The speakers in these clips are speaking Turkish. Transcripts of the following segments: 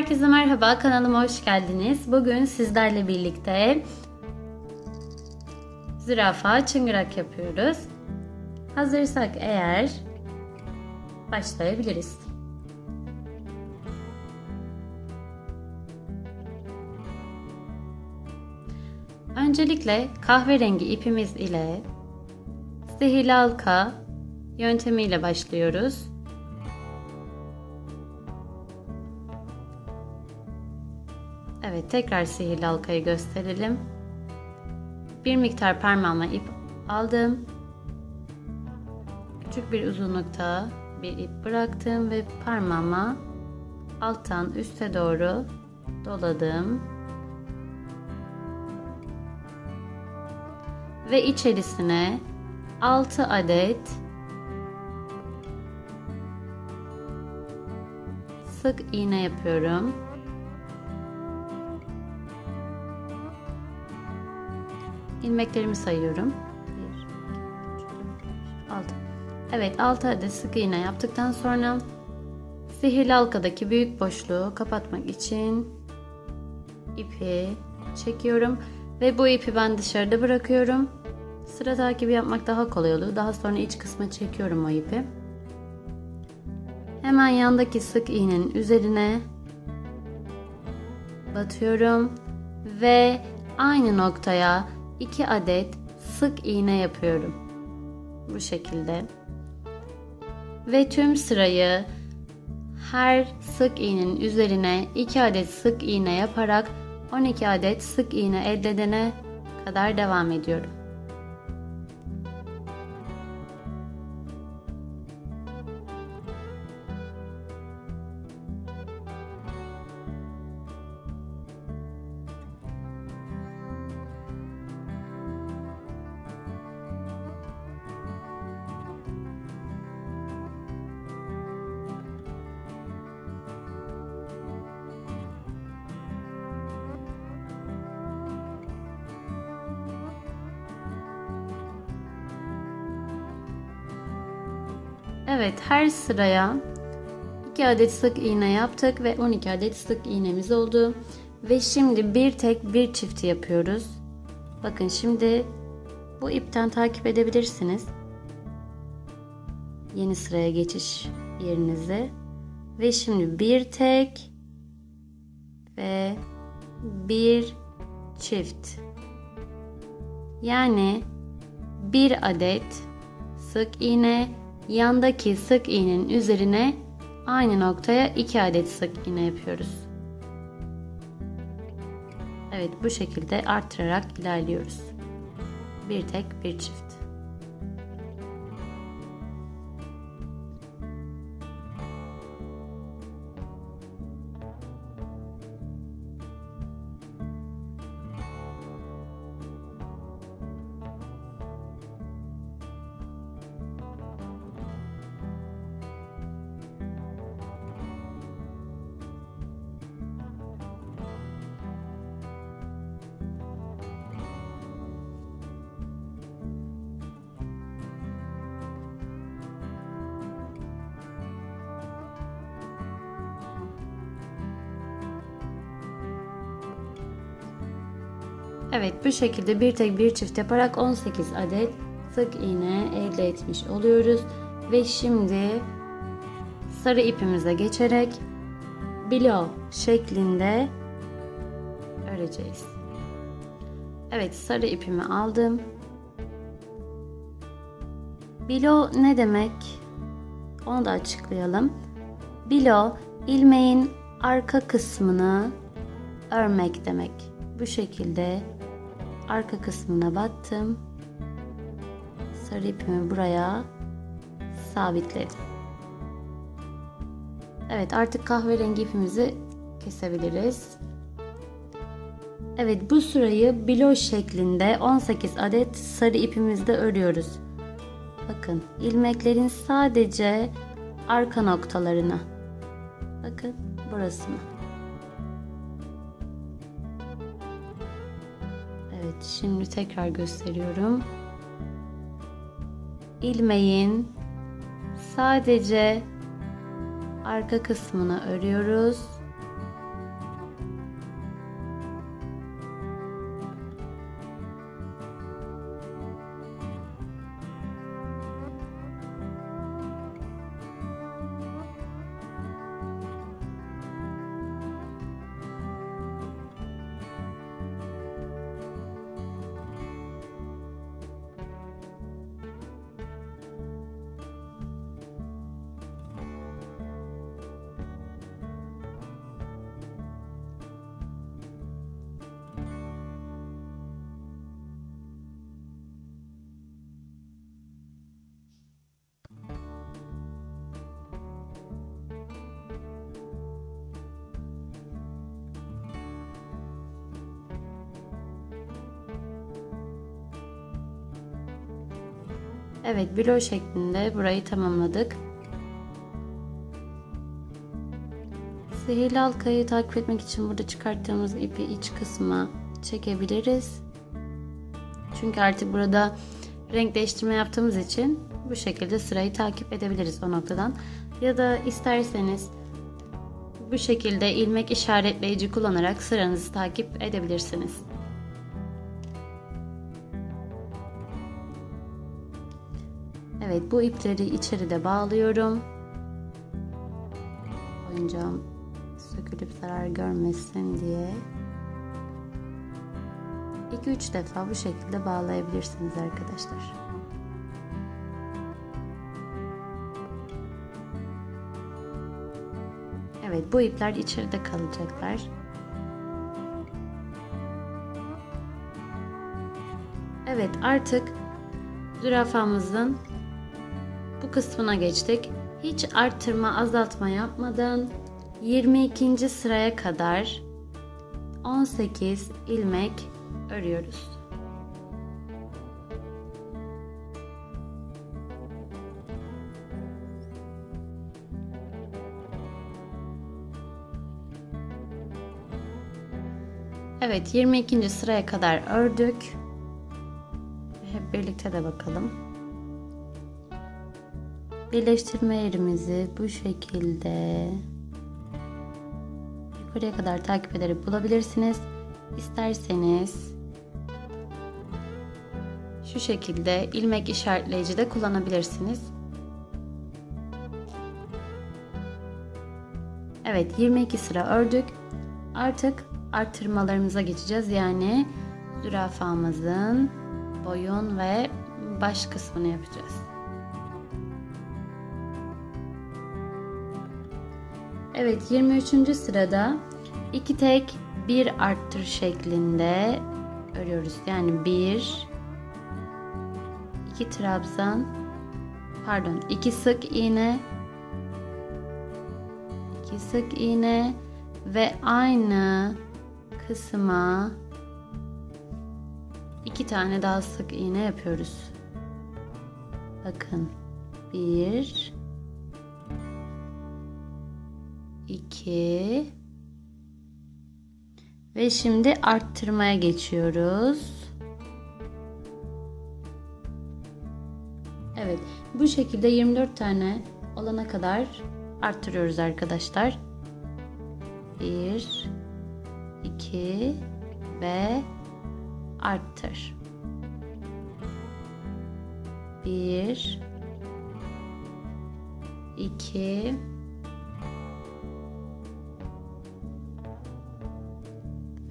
Herkese merhaba, kanalıma hoş geldiniz. Bugün sizlerle birlikte zürafa çıngırak yapıyoruz. Hazırsak eğer başlayabiliriz. Öncelikle kahverengi ipimiz ile sihirli halka yöntemiyle başlıyoruz. Evet tekrar sihirli halkayı gösterelim. Bir miktar parmağımla ip aldım. Küçük bir uzunlukta bir ip bıraktım ve parmağıma alttan üste doğru doladım. Ve içerisine 6 adet sık iğne yapıyorum. İlmeklerimi sayıyorum. 6. Evet 6 adet sık iğne yaptıktan sonra sihirli halkadaki büyük boşluğu kapatmak için ipi çekiyorum ve bu ipi ben dışarıda bırakıyorum. Sıra takibi yapmak daha kolay olur. Daha sonra iç kısma çekiyorum o ipi. Hemen yandaki sık iğnenin üzerine batıyorum ve aynı noktaya 2 adet sık iğne yapıyorum. Bu şekilde. Ve tüm sırayı her sık iğnenin üzerine 2 adet sık iğne yaparak 12 adet sık iğne elde edene kadar devam ediyorum. Evet her sıraya 2 adet sık iğne yaptık ve 12 adet sık iğnemiz oldu. Ve şimdi bir tek bir çifti yapıyoruz. Bakın şimdi bu ipten takip edebilirsiniz. Yeni sıraya geçiş yerinizi. Ve şimdi bir tek ve bir çift. Yani bir adet sık iğne yandaki sık iğnenin üzerine aynı noktaya 2 adet sık iğne yapıyoruz. Evet bu şekilde arttırarak ilerliyoruz. Bir tek bir çift. Evet bu şekilde bir tek bir çift yaparak 18 adet sık iğne elde etmiş oluyoruz. Ve şimdi sarı ipimize geçerek bilo şeklinde öreceğiz. Evet sarı ipimi aldım. Bilo ne demek? Onu da açıklayalım. Bilo ilmeğin arka kısmını örmek demek. Bu şekilde arka kısmına battım. Sarı ipimi buraya sabitledim. Evet artık kahverengi ipimizi kesebiliriz. Evet bu sırayı bilo şeklinde 18 adet sarı ipimizde örüyoruz. Bakın ilmeklerin sadece arka noktalarına. Bakın burasına. Evet, şimdi tekrar gösteriyorum. İlmeğin sadece arka kısmını örüyoruz Evet, bilo şeklinde burayı tamamladık. Sihirli halkayı takip etmek için burada çıkarttığımız ipi iç kısma çekebiliriz. Çünkü artık burada renk değiştirme yaptığımız için bu şekilde sırayı takip edebiliriz o noktadan. Ya da isterseniz bu şekilde ilmek işaretleyici kullanarak sıranızı takip edebilirsiniz. Evet bu ipleri içeride bağlıyorum. Oyuncağım sökülüp zarar görmesin diye. 2-3 defa bu şekilde bağlayabilirsiniz arkadaşlar. Evet bu ipler içeride kalacaklar. Evet artık zürafamızın kısmına geçtik. Hiç arttırma azaltma yapmadan 22. sıraya kadar 18 ilmek örüyoruz. Evet 22. sıraya kadar ördük. Hep birlikte de bakalım. Birleştirme yerimizi bu şekilde yukarıya kadar takip ederek bulabilirsiniz. İsterseniz şu şekilde ilmek işaretleyici de kullanabilirsiniz. Evet 22 sıra ördük. Artık artırmalarımıza geçeceğiz. Yani zürafamızın boyun ve baş kısmını yapacağız. Evet 23. sırada iki tek bir arttır şeklinde örüyoruz. Yani bir iki trabzan pardon iki sık iğne iki sık iğne ve aynı kısma iki tane daha sık iğne yapıyoruz. Bakın bir 2 ve şimdi arttırmaya geçiyoruz. Evet, bu şekilde 24 tane olana kadar arttırıyoruz arkadaşlar. 1 2 ve arttır. 1 2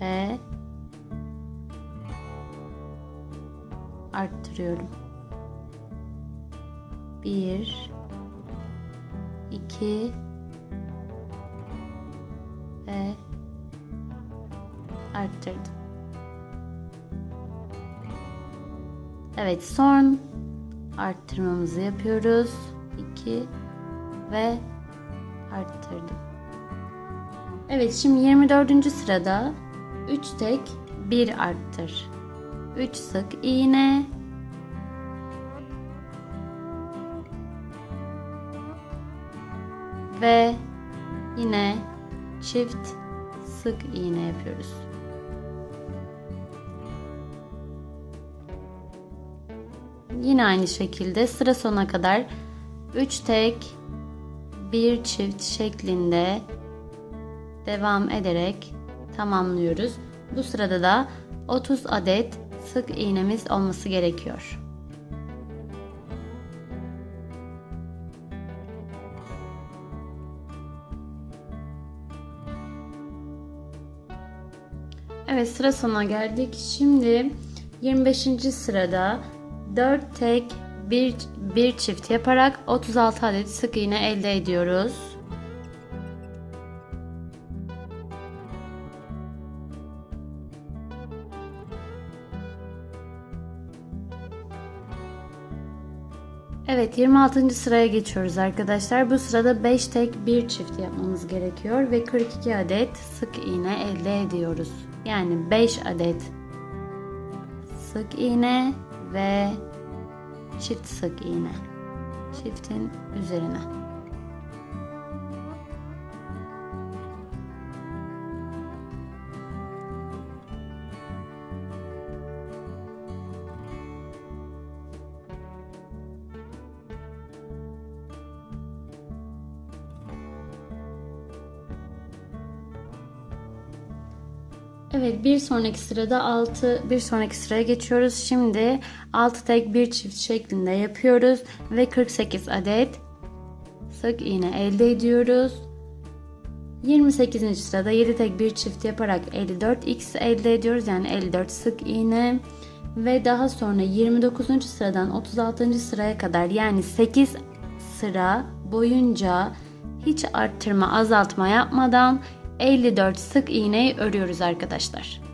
ve arttırıyorum. 1 2 ve arttırdım. Evet son arttırmamızı yapıyoruz. 2 ve arttırdım. Evet şimdi 24. sırada 3 tek 1 arttır. 3 sık iğne. Ve yine çift sık iğne yapıyoruz. Yine aynı şekilde sıra sona kadar 3 tek bir çift şeklinde devam ederek tamamlıyoruz. Bu sırada da 30 adet sık iğnemiz olması gerekiyor. Evet sıra sonuna geldik. Şimdi 25. sırada 4 tek bir, bir çift yaparak 36 adet sık iğne elde ediyoruz. Evet 26. sıraya geçiyoruz arkadaşlar. Bu sırada 5 tek bir çift yapmamız gerekiyor ve 42 adet sık iğne elde ediyoruz. Yani 5 adet sık iğne ve çift sık iğne. Çiftin üzerine. Evet bir sonraki sırada 6 bir sonraki sıraya geçiyoruz. Şimdi 6 tek bir çift şeklinde yapıyoruz ve 48 adet sık iğne elde ediyoruz. 28. sırada 7 tek bir çift yaparak 54x elde ediyoruz. Yani 54 sık iğne ve daha sonra 29. sıradan 36. sıraya kadar yani 8 sıra boyunca hiç arttırma azaltma yapmadan 54 sık iğneyi örüyoruz arkadaşlar.